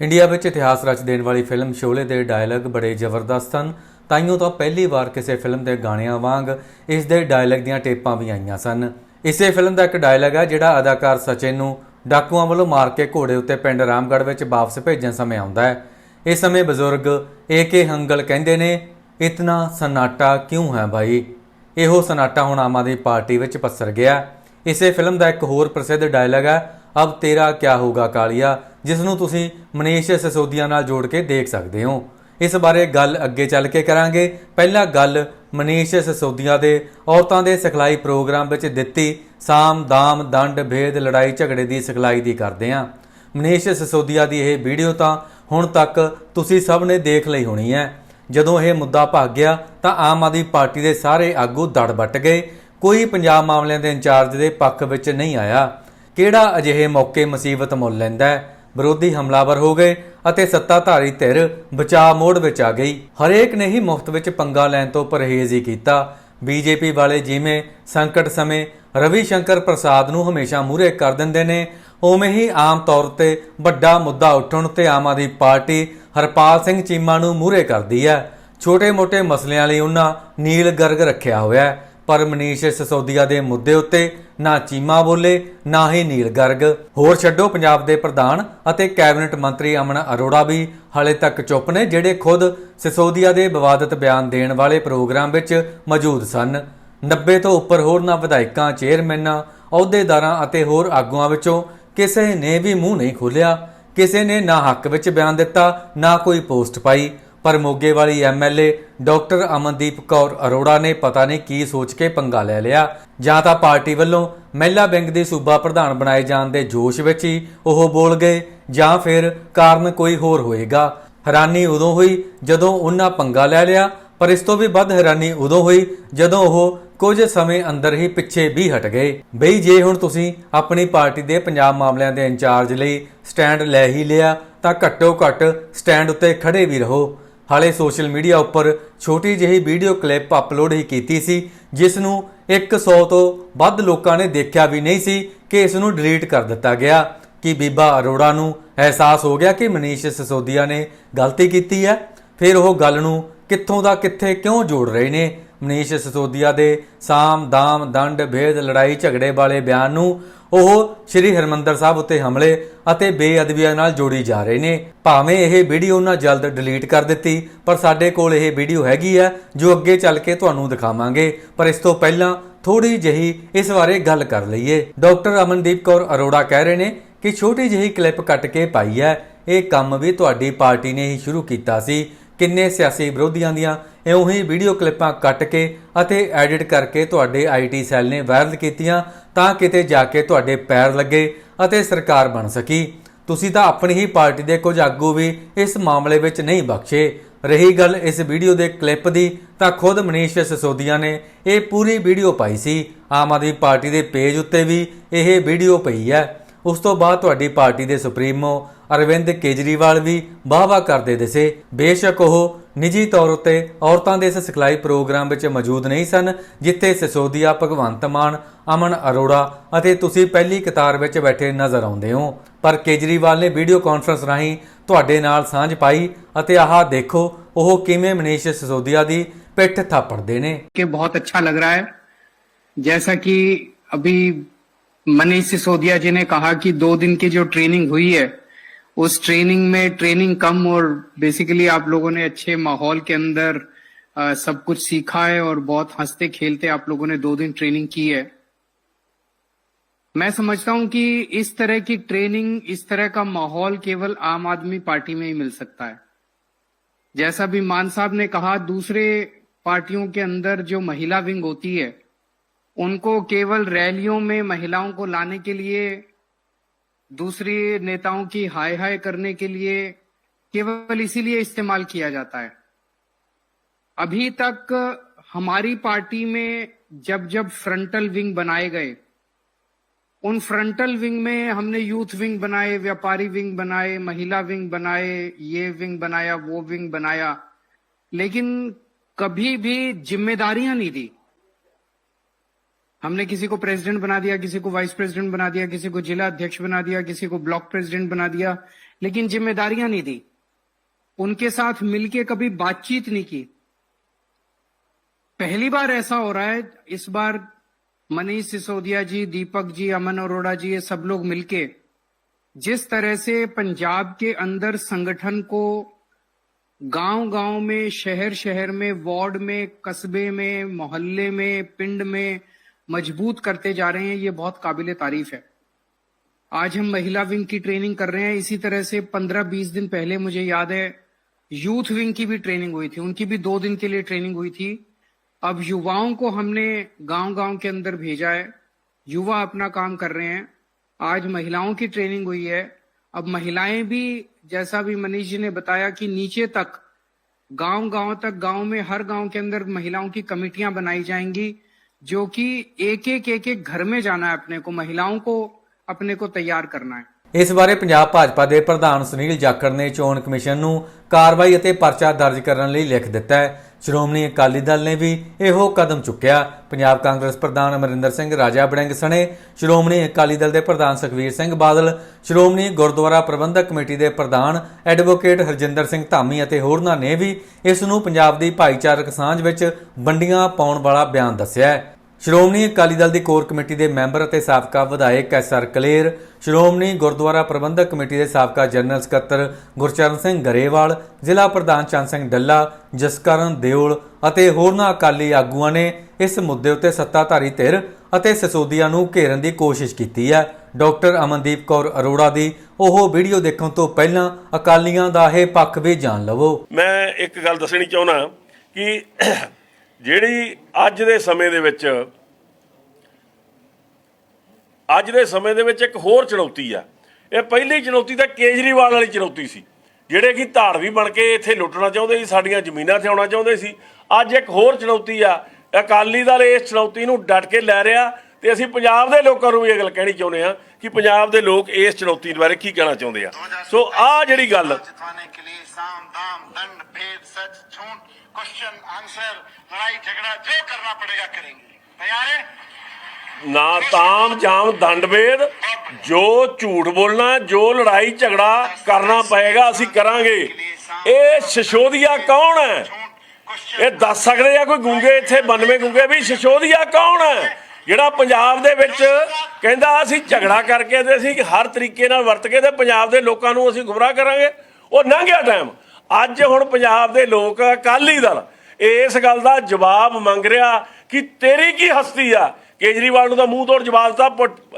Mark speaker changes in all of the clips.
Speaker 1: India ਵਿੱਚ ਇਤਿਹਾਸ ਰਚ ਦੇਣ ਵਾਲੀ ਫਿਲਮ ਸ਼ੋਲੇ ਦੇ ਡਾਇਲੌਗ ਬੜੇ ਜ਼ਬਰਦਸਤ ਹਨ ਤਾਈਓ ਤਾਂ ਪਹਿਲੀ ਵਾਰ ਕਿਸੇ ਫਿਲਮ ਦੇ ਗਾਣਿਆਂ ਵਾਂਗ ਇਸ ਦੇ ਡਾਇਲੌਗ ਦੀਆਂ ਟੇਪਾਂ ਵੀ ਆਈਆਂ ਸਨ। ਇਸੇ ਫਿਲਮ ਦਾ ਇੱਕ ਡਾਇਲੌਗ ਹੈ ਜਿਹੜਾ ਅਦਾਕਾਰ ਸਚਿਨ ਨੂੰ ਡਾਕੂਆਂ ਵੱਲੋਂ ਮਾਰ ਕੇ ਘੋੜੇ ਉੱਤੇ ਪਿੰਡ ਰਾਮਗੜ੍ਹ ਵਿੱਚ ਵਾਪਸ ਭੇਜਣ ਸਮੇਂ ਆਉਂਦਾ ਹੈ। ਇਸ ਸਮੇਂ ਬਜ਼ੁਰਗ ਏਕੇ ਹੰਗਲ ਕਹਿੰਦੇ ਨੇ, ਇਤਨਾ ਸਨਾਟਾ ਕਿਉਂ ਹੈ ਭਾਈ ਇਹੋ ਸਨਾਟਾ ਹੁਣ ਆਮ ਆਦਮੀ ਪਾਰਟੀ ਵਿੱਚ ਪਸਰ ਗਿਆ। ਇਸੇ ਫਿਲਮ ਦਾ ਇੱਕ ਹੋਰ ਪ੍ਰਸਿੱਧ ਡਾਇਲੌਗ ਹੈ ਅਬ ਤੇਰਾ ਕਿਆ ਹੋਗਾ ਕਾਲੀਆ? ਜਿਸ ਨੂੰ ਤੁਸੀਂ ਮਨੀਸ਼ ਸਸੋਦੀਆ ਨਾਲ ਜੋੜ ਕੇ ਦੇਖ ਸਕਦੇ ਹੋ। ਇਸ ਬਾਰੇ ਗੱਲ ਅੱਗੇ ਚੱਲ ਕੇ ਕਰਾਂਗੇ। ਪਹਿਲਾਂ ਗੱਲ ਮਨੀਸ਼ ਸਸੋਦੀਆ ਦੇ ਔਰਤਾਂ ਦੇ ਸਿਖਲਾਈ ਪ੍ਰੋਗਰਾਮ ਵਿੱਚ ਦਿੱਤੀ ਸਾਮ, ਦਾਮ, ਦੰਡ, ਭੇਦ, ਲੜਾਈ, ਝਗੜੇ ਦੀ ਸਿਖਲਾਈ ਦੀ ਕਰਦੇ ਹਾਂ। ਮਨੀਸ਼ ਸਸੋਦੀਆ ਦੀ ਇਹ ਵੀਡੀਓ ਤਾਂ ਹੁਣ ਤੱਕ ਤੁਸੀਂ ਸਭ ਨੇ ਦੇਖ ਲਈ ਹੋਣੀ ਹੈ। ਜਦੋਂ ਇਹ ਮੁੱਦਾ ਭਾਗ ਗਿਆ ਤਾਂ ਆਮ ਆਦਮੀ ਪਾਰਟੀ ਦੇ ਸਾਰੇ ਆਗੂ ਦੜ ਵੱਟ ਗਏ। ਕੋਈ ਪੰਜਾਬ ਮਾਮਲਿਆਂ ਦੇ ਇੰਚਾਰਜ ਦੇ ਪੱਖ ਵਿੱਚ ਨਹੀਂ ਆਇਆ। ਕਿਹੜਾ ਅਜਿਹੇ ਮੌਕੇ ਮੁਸੀਬਤ ਮੁੱਲ ਲੈਂਦਾ ਹੈ? ਵਿਰੋਧੀ ਹਮਲਾਵਰ ਹੋ ਗਏ ਅਤੇ ਸੱਤਾਧਾਰੀ ਧਿਰ ਬਚਾਅ ਮੋੜ ਵਿੱਚ ਆ ਗਈ। ਹਰੇਕ ਨੇ ਹੀ ਮੁਫਤ ਵਿੱਚ ਪੰਗਾ ਲੈਣ ਤੋਂ ਪਰਹੇਜ਼ ਹੀ ਕੀਤਾ। ਬੀਜੇਪੀ ਵਾਲੇ ਜਿਵੇਂ ਸੰਕਟ ਸਮੇਂ ਰਵੀ ਸ਼ੰਕਰ ਪ੍ਰਸਾਦ ਨੂੰ ਹਮੇਸ਼ਾ ਮੂਹਰੇ ਕਰ ਦਿੰਦੇ ਨੇ, ਉਵੇਂ ਹੀ ਆਮ ਤੌਰ ਤੇ ਵੱਡਾ ਮੁੱਦਾ ਉੱਠਣ ਤੇ ਆਮ ਆਦਮੀ ਪਾਰਟੀ ਹਰਪਾਲ ਸਿੰਘ ਚੀਮਾ ਨੂੰ ਮੂਹਰੇ ਕਰਦੀ ਹੈ। ਛੋਟੇ-ਮੋਟੇ ਮਸਲਿਆਂ ਲਈ ਉਹਨਾਂ ਨੀਲ ਗਰਗ ਰੱਖਿਆ ਹੋਇਆ ਹੈ। ਪਰ ਮਨੀਸ਼ ਸਿਸੋਦੀਆ ਦੇ ਮੁੱਦੇ ਉੱਤੇ ਨਾ ਚੀਮਾ ਬੋਲੇ, ਨਾ ਹੀ ਨੀਲ ਗਰਗ। ਹੋਰ ਛੱਡੋ, ਪੰਜਾਬ ਦੇ ਪ੍ਰਧਾਨ ਅਤੇ ਕੈਬਨਿਟ ਮੰਤਰੀ ਅਮਨ ਅਰੋੜਾ ਵੀ ਹਾਲੇ ਤੱਕ ਚੁੱਪ ਨੇ, ਜਿਹੜੇ ਖੁਦ ਸਿਸੋਦੀਆ ਦੇ ਵਿਵਾਦਤ ਬਿਆਨ ਦੇਣ ਵਾਲੇ ਪ੍ਰੋਗਰਾਮ ਵਿੱਚ ਮੌਜੂਦ ਸਨ। 90 ਤੋਂ ਉੱਪਰ ਹੋਰਨਾਂ ਵਿਧਾਇਕਾਂ, ਚੇਅਰਮੈਨਾਂ, ਅਹੁਦੇਦਾਰਾਂ ਅਤੇ ਹੋਰ ਆਗੂਆਂ ਵਿੱਚੋਂ ਕਿਸੇ ਨੇ ਵੀ ਮੂੰਹ ਨਹੀਂ ਖੋਲ੍ਹਿਆ। ਕਿਸੇ ਨੇ ਨਾ ਹੱਕ ਵਿੱਚ ਬਿਆਨ ਦਿੱਤਾ, ਨਾ ਕੋਈ ਪੋਸਟ ਪਾਈ। ਪਰ ਮੋਗੇ ਵਾਲੀ ਐਮਐਲਏ ਡਾਕਟਰ ਅਮਨਦੀਪ ਕੌਰ ਅਰੋੜਾ ਨੇ ਪਤਾ ਨਹੀਂ ਕੀ ਸੋਚ ਕੇ ਪੰਗਾ ਲੈ ਲਿਆ। ਜਾਂ ਤਾਂ ਪਾਰਟੀ ਵੱਲੋਂ ਮਹਿਲਾ ਬੈਂਕ ਦੇ ਸੂਬਾ ਪ੍ਰਧਾਨ ਬਣਾਏ ਜਾਣ ਦੇ ਜੋਸ਼ ਵਿੱਚ ਹੀ ਉਹ ਬੋਲ ਗਏ, ਜਾਂ ਫਿਰ ਕਾਰਨ ਕੋਈ ਹੋਰ ਹੋਏਗਾ। ਹੈਰਾਨੀ ਉਦੋਂ ਹੋਈ ਜਦੋਂ ਉਹਨਾਂ ਪੰਗਾ ਲੈ ਲਿਆ, ਪਰ ਇਸ ਤੋਂ ਵੀ ਵੱਧ ਹੈਰਾਨੀ ਉਦੋਂ ਹੋਈ ਜਦੋਂ ਉਹ ਕੁਝ ਸਮੇਂ ਅੰਦਰ ਹੀ ਪਿੱਛੇ ਵੀ ਹਟ ਗਏ। ਬਈ ਜੇ ਹੁਣ ਤੁਸੀਂ ਆਪਣੀ ਪਾਰਟੀ ਦੇ ਪੰਜਾਬ ਮਾਮਲਿਆਂ ਦੇ ਇੰਚਾਰਜ ਲਈ ਸਟੈਂਡ ਲੈ ਹੀ ਲਿਆ, ਤਾਂ ਘੱਟੋ ਘੱਟ ਸਟੈਂਡ ਉੱਤੇ ਖੜੇ ਵੀ ਰਹੋ। ਹਾਲੇ ਸੋਸ਼ਲ ਮੀਡੀਆ ਉੱਪਰ ਛੋਟੀ ਜਿਹੀ ਵੀਡੀਓ ਕਲਿੱਪ ਅਪਲੋਡ ਹੀ ਕੀਤੀ ਸੀ ਜਿਸ ਨੂੰ 100 ਤੋਂ ਵੱਧ ਲੋਕਾਂ ਨੇ ਦੇਖਿਆ ਵੀ ਨਹੀਂ ਸੀ ਕਿ ਇਸ ਨੂੰ ਡਿਲੀਟ ਕਰ ਦਿੱਤਾ ਗਿਆ। ਕਿ ਬੀਬਾ ਅਰੋੜਾ ਨੂੰ ਅਹਿਸਾਸ ਹੋ ਗਿਆ ਕਿ ਮਨੀਸ਼ ਸਿਸੋਦੀਆ ਨੇ ਗਲਤੀ ਕੀਤੀ ਹੈ? ਫਿਰ ਉਹ ਗੱਲ ਨੂੰ ਕਿੱਥੋਂ ਦਾ ਕਿੱਥੇ ਕਿਉਂ ਜੋੜ ਰਹੇ ਨੇ? ਮਨੀਸ਼ ਸਿਸੋਦੀਆ ਦੇ ਸਾਮ ਦਾਮ ਦੰਡ ਭੇਦ ਲੜਾਈ ਝਗੜੇ ਵਾਲੇ ਬਿਆਨ ਨੂੰ ਉਹ ਸ੍ਰੀ ਹਰਮੰਦਰ ਸਾਹਿਬ ਉੱਤੇ ਹਮਲੇ ਅਤੇ ਬੇਅਦਬੀਆਂ ਨਾਲ ਜੋੜੀ ਜਾ ਰਹੇ ਨੇ। ਭਾਵੇਂ ਇਹ ਵੀਡੀਓ ਨਾ ਜਲਦ ਡਿਲੀਟ ਕਰ ਦਿੱਤੀ, ਪਰ ਸਾਡੇ ਕੋਲ ਇਹ ਵੀਡੀਓ ਹੈਗੀ ਹੈ ਜੋ ਅੱਗੇ ਚੱਲ ਕੇ ਤੁਹਾਨੂੰ ਦਿਖਾਵਾਂਗੇ। ਪਰ ਇਸ ਤੋਂ ਪਹਿਲਾਂ ਥੋੜੀ ਜਿਹੀ ਇਸ ਬਾਰੇ ਗੱਲ ਕਰ ਲਈਏ। ਡਾਕਟਰ ਅਮਨਦੀਪ ਕੌਰ ਅਰੋੜਾ ਕਹਿ ਰਹੇ ਨੇ ਕਿ ਛੋਟੀ ਜਿਹੀ ਕਲਿੱਪ ਕੱਟ ਕੇ ਪਾਈ ਹੈ। ਇਹ ਕੰਮ ਵੀ ਤੁਹਾਡੀ ਪਾਰਟੀ ਨੇ ਹੀ ਸ਼ੁਰੂ ਕੀਤਾ ਸੀ। ਕਿੰਨੇ ਸਿਆਸੀ ਵਿਰੋਧੀਆਂ ਦੀਆਂ, ਇਉਂ ਹੀ ਵੀਡੀਓ ਕਲਿੱਪਾਂ ਕੱਟ ਕੇ ਅਤੇ ਐਡਿਟ ਕਰਕੇ ਤੁਹਾਡੇ ਆਈਟੀ ਸੈੱਲ ਨੇ ਵਾਇਰਲ ਕੀਤੀਆਂ ਤਾਂ ਕਿਤੇ ਜਾ ਕੇ ਤੁਹਾਡੇ ਪੈਰ ਲੱਗੇ ਅਤੇ ਸਰਕਾਰ ਬਣ ਸਕੀ। ਤੁਸੀਂ ਤਾਂ ਆਪਣੀ ਹੀ ਪਾਰਟੀ ਦੇ ਕੁਝ ਆਗੂ ਵੀ ਇਸ ਮਾਮਲੇ ਵਿੱਚ ਨਹੀਂ ਬਖਸ਼ੇ। ਰਹੀ ਗੱਲ ਇਸ ਵੀਡੀਓ ਦੇ ਕਲਿੱਪ ਦੀ, ਤਾਂ ਖੁਦ ਮਨੀਸ਼ ਸਿਸੋਦੀਆ ਨੇ ਇਹ ਪੂਰੀ ਵੀਡੀਓ ਪਾਈ ਸੀ। ਆਮ ਆਦਮੀ ਪਾਰਟੀ ਦੇ ਪੇਜ ਉੱਤੇ ਵੀ ਇਹ ਵੀਡੀਓ ਪਈ ਹੈ। ਉਸ ਤੋਂ ਬਾਅਦ ਤੁਹਾਡੀ ਪਾਰਟੀ ਦੇ ਸੁਪਰੀਮੋ ਅਰਵਿੰਦ ਕੇਜਰੀਵਾਲ ਵੀ ਵਾਹਵਾ ਕਰਦੇ ਦਿਸੇ ਬੇਸ਼ੱਕ ਉਹ ਨਿੱਜੀ ਤੌਰ ਉਤੇ ਔਰਤਾਂ ਦੇ ਇਸ ਸਿਖਲਾਈ ਪ੍ਰੋਗਰਾਮ ਵਿੱਚ ਮੌਜੂਦ ਨਹੀਂ ਸਨ ਜਿੱਥੇ ਸਿਸੋਦੀਆ ਭਗਵੰਤ ਮਾਨ ਅਮਨ ਅਰੋੜਾ ਅਤੇ ਤੁਸੀਂ ਪਹਿਲੀ ਕਤਾਰ ਵਿੱਚ ਬੈਠੇ ਨਜ਼ਰ ਆਉਂਦੇ ਹੋ ਪਰ ਕੇਜਰੀਵਾਲ ਨੇ ਵੀਡੀਓ ਕਾਨਫਰੰਸ ਰਾਹੀਂ ਤੁਹਾਡੇ ਨਾਲ ਸਾਂਝ ਪਾਈ ਅਤੇ ਆਹ ਦੇਖੋ ਉਹ ਕਿਵੇਂ ਮਨੀਸ਼ ਸਿਸੋਦੀਆ ਦੀ ਪਿੱਠ ਥਾਪੜਦੇ ਨੇ
Speaker 2: के बहुत अच्छा लग रहा है जैसा कि अभी मनीष सिसोदिया जी ने कहा कि दो दिन की जो ट्रेनिंग हुई है उस ट्रेनिंग में ट्रेनिंग कम और बेसिकली आप लोगों ने अच्छे माहौल के अंदर अ, सब कुछ सीखा है और बहुत हँसते खेलते आप लोगों ने दो दिन ट्रेनिंग की है। मैं समझता हूँ कि इस तरह की ट्रेनिंग इस तरह का माहौल केवल आम आदमी पार्टी में ही मिल सकता है। जैसा भी मान साहब ने कहा दूसरे पार्टियों के अंदर जो महिला विंग होती है उनको केवल रैलियों में महिलाओं को लाने के लिए दूसरी नेताओं की हाय हाय करने के लिए केवल इसीलिए इस्तेमाल किया जाता है। अभी तक हमारी पार्टी में जब जब फ्रंटल विंग बनाए गए, उन फ्रंटल विंग में हमने यूथ विंग बनाए, व्यापारी विंग बनाए, महिला विंग बनाए, ये विंग बनाया, वो विंग बनाया, लेकिन कभी भी जिम्मेदारियाँ नहीं दी। हमने किसी को प्रेसिडेंट बना दिया, किसी को वाइस प्रेसिडेंट बना दिया, किसी को जिला अध्यक्ष बना दिया, किसी को ब्लॉक प्रेसिडेंट बना दिया, लेकिन जिम्मेदारियाँ नहीं दी। उनके साथ मिलके कभी बातचीत नहीं की। पहली बार ऐसा हो रहा है, इस बार मनीष सिसोदिया जी, दीपक जी, अमन अरोड़ा जी, ये सब लोग मिलके जिस तरह से पंजाब के अंदर संगठन को गाँव गाँव में शहर शहर में, वार्ड में, कस्बे में, मोहल्ले में, पिंड में मज़बूत करते जा रहे हैं, ये बहुत काबिल तारीफ़ है। आज हम महिला विंग की ट्रेनिंग कर रहे हैं, इसी तरह से 15-20 दिन पहले मुझे याद है यूथ विंग की भी ट्रेनिंग हुई थी, उनकी भी दो दिन के लिए ट्रेनिंग हुई थी। अब युवाओं को हमने गाँव गाँव के अंदर भेजा है, युवा अपना काम कर रहे हैं। आज महिलाओं की ट्रेनिंग हुई है, अब महिलाएँ भी, जैसा भी मनीष जी ने बताया कि नीचे तक गाँव गाँव तक, गाँव में हर गाँव के अंदर महिलाओं की कमेटियाँ बनाई जाएँगी जो कि एक एक एक एक घर में जाना है अपने को महिलाओं को अपने को तैयार करना है
Speaker 1: ਇਸ ਬਾਰੇ ਪੰਜਾਬ ਭਾਜਪਾ ਦੇ ਪ੍ਰਧਾਨ ਸੁਨੀਲ ਜਾਖੜ ਨੇ ਚੋਣ ਕਮਿਸ਼ਨ ਨੂੰ ਕਾਰਵਾਈ ਅਤੇ ਪਰਚਾ ਦਰਜ ਕਰਨ ਲਈ ਲਿਖ ਦਿੱਤਾ ਹੈ ਸ਼੍ਰੋਮਣੀ ਅਕਾਲੀ ਦਲ ਨੇ ਵੀ ਇਹੋ ਕਦਮ ਚੁੱਕਿਆ ਪੰਜਾਬ ਕਾਂਗਰਸ ਪ੍ਰਧਾਨ ਅਮਰਿੰਦਰ ਸਿੰਘ ਰਾਜਾ ਬੜਿੰਗ ਸਣੇ ਸ਼੍ਰੋਮਣੀ ਅਕਾਲੀ ਦਲ ਦੇ ਪ੍ਰਧਾਨ ਸੁਖਵੀਰ ਸਿੰਘ ਬਾਦਲ ਸ਼੍ਰੋਮਣੀ ਗੁਰਦੁਆਰਾ ਪ੍ਰਬੰਧਕ ਕਮੇਟੀ ਦੇ ਪ੍ਰਧਾਨ ਐਡਵੋਕੇਟ ਹਰਜਿੰਦਰ ਸਿੰਘ ਧਾਮੀ ਅਤੇ ਹੋਰਨਾਂ ਨੇ ਵੀ ਇਸ ਨੂੰ ਪੰਜਾਬ ਦੀ ਭਾਈਚਾਰਕ ਸਾਂਝ ਵਿੱਚ ਵੰਡੀਆਂ ਪਾਉਣ ਵਾਲਾ ਬਿਆਨ ਦੱਸਿਆ ਹੈ ਸ਼੍ਰੋਮਣੀ ਅਕਾਲੀ ਦਲ ਦੀ ਕੋਰ ਕਮੇਟੀ ਦੇ ਮੈਂਬਰ ਅਤੇ ਸਾਬਕਾ ਵਿਧਾਇਕ ਐਸਆਰ ਕਲੇਰ, ਸ਼੍ਰੋਮਣੀ ਗੁਰਦੁਆਰਾ ਪ੍ਰਬੰਧਕ ਕਮੇਟੀ ਦੇ ਸਾਬਕਾ ਜਨਰਲ ਸਕੱਤਰ ਗੁਰਚਰਨ ਸਿੰਘ ਗਰੇਵਾਲ, ਜ਼ਿਲ੍ਹਾ ਪ੍ਰਧਾਨ ਚੰਦ ਸਿੰਘ ਡੱਲਾ, ਜਸਕਰਨ ਦਿਓਲ ਅਤੇ ਹੋਰਨਾਂ ਅਕਾਲੀ ਆਗੂਆਂ ਨੇ ਇਸ ਮੁੱਦੇ ਉੱਤੇ ਸੱਤਾਧਾਰੀ ਧਿਰ ਅਤੇ ਸਸੋਦੀਆ ਨੂੰ ਘੇਰਨ ਦੀ ਕੋਸ਼ਿਸ਼ ਕੀਤੀ ਹੈ। ਡਾਕਟਰ ਅਮਨਦੀਪ ਕੌਰ ਅਰੋੜਾ ਦੀ ਉਹ ਵੀਡੀਓ ਦੇਖਣ ਤੋਂ ਪਹਿਲਾਂ ਅਕਾਲੀਆਂ ਦਾ ਇਹ ਪੱਖ ਵੀ ਜਾਣ ਲਵੋ।
Speaker 3: ਮੈਂ ਇੱਕ ਗੱਲ ਦੱਸਣੀ ਚਾਹੁੰਦਾ ਕਿ ਜਿਹੜੀ ਅੱਜ ਦੇ ਸਮੇਂ ਦੇ ਵਿੱਚ ਅੱਜ ਦੇ ਸਮੇਂ ਦੇ ਵਿੱਚ ਇੱਕ ਹੋਰ ਚੁਣੌਤੀ ਆ ਇਹ ਪਹਿਲੀ ਚੁਣੌਤੀ ਤਾਂ ਕੇਜਰੀਵਾਲ ਵਾਲੀ ਚੁਣੌਤੀ ਸੀ ਜਿਹੜੇ ਕਿ ਧਾੜਵੀ ਬਣ ਕੇ ਇੱਥੇ ਲੁੱਟਣਾ ਚਾਹੁੰਦੇ ਸੀ ਸਾਡੀਆਂ ਜ਼ਮੀਨਾਂ ਤੇ ਆਉਣਾ ਚਾਹੁੰਦੇ ਸੀ ਅੱਜ ਇੱਕ ਹੋਰ ਚੁਣੌਤੀ ਆ ਅਕਾਲੀ ਦਲ ਇਸ ਚੁਣੌਤੀ ਨੂੰ ਡਟ ਕੇ ਲੈ ਰਿਹਾ ਤੇ ਅਸੀਂ ਪੰਜਾਬ ਦੇ ਲੋਕਾਂ ਨੂੰ ਵੀ ਇਹ ਗੱਲ ਕਹਿਣੀ ਚਾਹੁੰਦੇ ਆ ਕਿ ਪੰਜਾਬ ਦੇ ਲੋਕ ਇਸ ਚੁਣੌਤੀ ਬਾਰੇ ਕੀ ਕਹਿਣਾ ਚਾਹੁੰਦੇ ਆ ਸੋ ਆਹ ਜਿਹੜੀ ਗੱਲ
Speaker 4: जितवाने के लिए साम दाम दंड भेद सच झूठ क्वेश्चन आंसर लड़ाई झगड़ा जो करना पड़ेगा करेंगे तैयार है
Speaker 3: ਨਾ ਤਾਮ ਜਾਮ ਦੰਡਵੇਦ, ਜੋ ਝੂਠ ਬੋਲਣਾ, ਜੋ ਲੜਾਈ ਝਗੜਾ ਕਰਨਾ ਪਏਗਾ, ਅਸੀਂ ਕਰਾਂਗੇ। ਇਹ ਸ਼ਸ਼ੋਦੀਆ ਕੌਣ ਹੈ? ਇਹ ਦੱਸ ਸਕਦੇ ਆ ਕੋਈ ਗੁੰਗੇ ਇੱਥੇ 92 ਗੁੰਗੇ ਵੀ ਸ਼ਸ਼ੋਦੀਆ ਕੌਣ ਹੈ? ਜਿਹੜਾ ਪੰਜਾਬ ਦੇ ਵਿੱਚ ਕਹਿੰਦਾ ਅਸੀਂ ਝਗੜਾ ਕਰਕੇ ਤੇ ਅਸੀਂ ਹਰ ਤਰੀਕੇ ਨਾਲ ਵਰਤ ਕੇ ਤੇ ਪੰਜਾਬ ਦੇ ਲੋਕਾਂ ਨੂੰ ਅਸੀਂ ਗੁੰਮਰਾਹ ਕਰਾਂਗੇ, ਉਹ ਲੰਘਿਆ ਟਾਈਮ ਅੱਜ ਹੁਣ ਪੰਜਾਬ ਦੇ ਲੋਕ ਅਕਾਲੀ ਦਲ, ਇਸ ਗੱਲ ਦਾ ਜਵਾਬ ਮੰਗ ਰਿਹਾ ਕਿ ਤੇਰੀ ਕੀ ਹਸਤੀ ਆ? ਕੇਜਰੀਵਾਲ ਨੂੰ ਤਾਂ ਮੂੰਹ ਤੋੜ ਜਵਾਬ ਦਿੱਤਾ,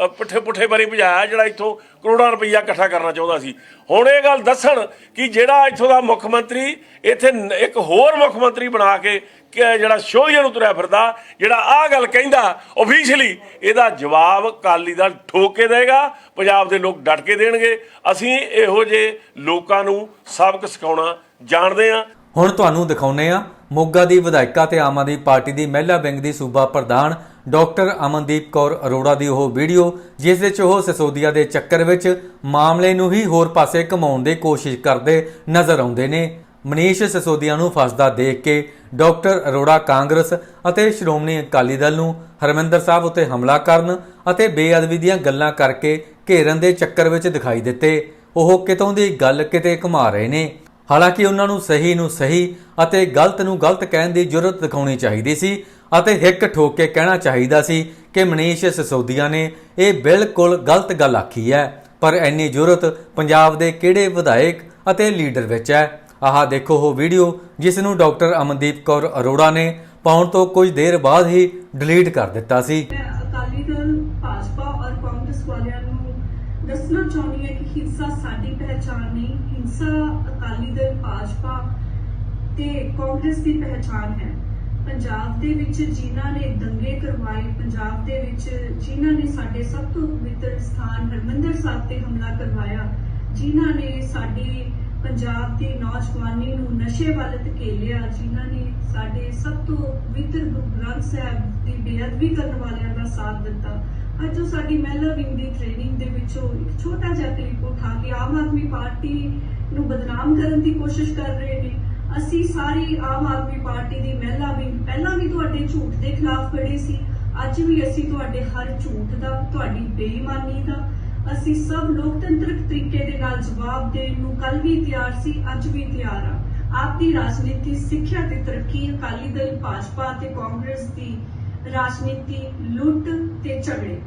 Speaker 3: ਪੁੱਠੇ ਪੁੱਠੇ ਬਰੀ ਭਜਾਇਆ, ਜਿਹੜਾ ਇੱਥੋਂ ਕਰੋੜਾਂ ਰੁਪਈਆ ਇਕੱਠਾ ਕਰਨਾ ਚਾਹੁੰਦਾ ਸੀ। ਹੁਣ ਇਹ ਗੱਲ ਦੱਸਣ ਕਿ ਜਿਹੜਾ ਇੱਥੋਂ ਦਾ ਮੁੱਖ ਮੰਤਰੀ, ਇੱਥੇ ਇੱਕ ਹੋਰ ਮੁੱਖ ਮੰਤਰੀ ਬਣਾ ਕੇ ਜਿਹੜਾ ਸ਼ੋਧੀਆਂ ਨੂੰ ਤੁਰਿਆ ਫਿਰਦਾ, ਜਿਹੜਾ ਆਹ ਗੱਲ ਕਹਿੰਦਾ ਓਫੀਸ਼ੀਅਲੀ ਇਹਦਾ ਜਵਾਬ ਕਾਲੀ ਦਾ ਠੋਕ ਕੇ ਦੇਗਾ, ਪੰਜਾਬ ਦੇ ਲੋਕ ਡਟ ਕੇ ਦੇਣਗੇ। ਅਸੀਂ ਇਹੋ ਜਿਹੇ ਲੋਕਾਂ ਨੂੰ ਸਬਕ ਸਿਖਾਉਣਾ ਜਾਣਦੇ ਹਾਂ।
Speaker 1: ਹੁਣ ਤੁਹਾਨੂੰ ਦਿਖਾਉਨੇ ਆ ਮੋਗਾ ਦੀ ਵਿਧਾਇਕਾ ਤੇ ਆਮ ਆਦਮੀ ਪਾਰਟੀ ਦੀ ਮਹਿਲਾ ਵਿੰਗ ਦੀ ਸੂਬਾ ਪ੍ਰਧਾਨ ਡਾਕਟਰ ਅਮਨਦੀਪ ਕੌਰ ਅਰੋੜਾ ਦੀ ਉਹ ਵੀਡੀਓ, ਜਿਸ ਵਿੱਚ ਉਹ ਸਸੋਦੀਆ ਦੇ ਚੱਕਰ ਵਿੱਚ ਮਾਮਲੇ ਨੂੰ ਹੀ ਹੋਰ ਪਾਸੇ ਘਮਾਉਣ ਦੀ ਕੋਸ਼ਿਸ਼ ਕਰਦੇ ਨਜ਼ਰ ਆਉਂਦੇ ਨੇ। ਮਨੀਸ਼ ਸਸੋਦੀਆ ਨੂੰ ਫਸਦਾ ਦੇਖ ਕੇ ਡਾਕਟਰ ਅਰੋੜਾ ਕਾਂਗਰਸ ਅਤੇ ਸ਼੍ਰੋਮਣੀ ਅਕਾਲੀ ਦਲ ਨੂੰ ਹਰਮਿੰਦਰ ਸਾਹਿਬ ਉੱਤੇ ਹਮਲਾ ਕਰਨ ਅਤੇ ਬੇਅਦਬੀ ਦੀਆਂ ਗੱਲਾਂ ਕਰਕੇ ਘੇਰਨ ਦੇ ਚੱਕਰ ਵਿੱਚ ਦਿਖਾਈ ਦਿੱਤੇ। ਉਹ ਕਿਤੋਂ ਦੀ ਗੱਲ ਕਿਤੇ ਘੁਮਾ ਰਹੇ ਨੇ। ਹਾਲਾਂਕਿ ਉਹਨਾਂ ਨੂੰ ਸਹੀ ਨੂੰ ਸਹੀ ਅਤੇ ਗਲਤ ਨੂੰ ਗਲਤ ਕਹਿਣ ਦੀ ਜ਼ਰੂਰਤ ਦਿਖਾਉਣੀ ਚਾਹੀਦੀ ਸੀ ਅਤੇ ਹਿੱਕ ਠੋਕ ਕੇ ਕਹਿਣਾ ਚਾਹੀਦਾ ਸੀ ਕਿ ਮਨੀਸ਼ ਸਿਸੋਦੀਆ ਨੇ ਇਹ ਬਿਲਕੁਲ ਗਲਤ ਗੱਲ ਆਖੀ ਹੈ, ਪਰ ਇੰਨੀ ਜ਼ਰੂਰਤ ਪੰਜਾਬ ਦੇ ਕਿਹੜੇ ਵਿਧਾਇਕ ਅਤੇ ਲੀਡਰ ਵਿੱਚ ਹੈ? ਆਹ ਦੇਖੋ ਉਹ ਵੀਡੀਓ ਜਿਸ ਨੂੰ ਡਾਕਟਰ ਅਮਨਦੀਪ ਕੌਰ ਅਰੋੜਾ ਨੇ ਪਾਉਣ ਤੋਂ ਕੁਝ ਦੇਰ ਬਾਅਦ ਹੀ ਡਿਲੀਟ ਕਰ ਦਿੱਤਾ ਸੀ।
Speaker 5: ਅਕਾਲੀ ਦਲ, ਭਾਜਪਾ ਔਰ ਕਾਂਗਰਸ ਵਾਲਿਆਂ ਨੂੰ ਦੱਸਣਾ ਚਾਹੁੰਦੀ ਹਾਂ ਕਿ ਹਿੰਸਾ ਸਾਡੀ ਪਹਿਚਾਣ ਨਹੀਂ, ਹਿੰਸਾ ਅਕਾਲੀ ਦਲ, ਭਾਜਪਾ ਤੇ ਕਾਂਗਰਸ ਦੀ ਪਹਿਚਾਣ ਹੈ। ਪੰਜਾਬ ਦੇ ਵਿੱਚ ਜਿਨ੍ਹਾਂ ਨੇ ਦੰਗੇ ਕਰਵਾਏ, ਪੰਜਾਬ ਦੇ ਵਿੱਚ ਜਿਨ੍ਹਾਂ ਨੇ ਸਾਡੇ ਸਭ ਤੋਂ ਪਵਿੱਤਰ ਸਥਾਨ ਹਰਮੰਦਰ ਸਾਹਿਬ ਤੇ ਹਮਲਾ ਕਰਵਾਇਆ, ਜਿਨ੍ਹਾਂ ਨੇ ਸਾਡੀ ਪੰਜਾਬ ਦੀ ਨੌਜਵਾਨੀ ਨੂੰ ਨਸ਼ੇ ਵੱਲ ਧਕੇਲਿਆ, ਜਿਨ੍ਹਾਂ ਨੇ ਸਾਡੇ ਸਭ ਤੋਂ ਪਵਿੱਤਰ ਗੁਰੂ ਗ੍ਰੰਥ ਸਾਹਿਬ ਦੀ ਬੇਅਦਬੀ ਕਰਨ ਵਾਲਿਆਂ ਦਾ ਸਾਥ ਦਿੱਤਾ। ਅੱਜ ਉਹ ਸਾਡੀ ਮਹਿਲਾ ਵਿੰਗ ਦੀ ਟ੍ਰੇਨਿੰਗ ਦੇ ਵਿੱਚੋਂ ਇੱਕ ਛੋਟਾ ਜਿਹਾ ਕਲਿੱਪ ਉਠਾ ਕੇ ਆਮ ਆਦਮੀ ਪਾਰਟੀ ਨੂੰ ਬਦਨਾਮ ਕਰਨ ਦੀ ਕੋਸ਼ਿਸ਼ ਕਰ ਰਹੇ ਨੇ। ਅਸੀਂ ਸਾਰੀ ਆਮ ਆਦਮੀ ਪਾਰਟੀ ਦੀ ਮਹਿਲਾ ਵਿੰਗ ਪਹਿਲਾਂ ਵੀ ਤੁਹਾਡੇ ਝੂਠ ਦੇ ਖਿਲਾਫ ਖੜੇ ਸੀ, ਅੱਜ ਵੀ ਅਸੀਂ ਤੁਹਾਡੇ ਹਰ ਝੂਠ ਦਾ, ਤੁਹਾਡੀ ਬੇਈਮਾਨੀ ਦਾ, ਅਸੀਂ ਸਭ ਲੋਕਤੰਤਰਿਕ ਤਰੀਕੇ ਦੇ ਨਾਲ ਜਵਾਬ ਦੇਣ ਨੂੰ ਕੱਲ ਵੀ ਤਿਆਰ ਸੀ, ਅੱਜ ਵੀ ਤਿਆਰ ਆ। ਆਪ ਦੀ ਰਾਜਨੀਤੀ, ਸਿੱਖਿਆ ਤੇ ਤਰੱਕੀ, ਅਕਾਲੀ ਦਲ, ਭਾਜਪਾ ਤੇ ਕਾਂਗਰਸ ਦੀ ਰਾਜਨੀਤੀ, ਲੁੱਟ ਤੇ ਝਗੜੇ।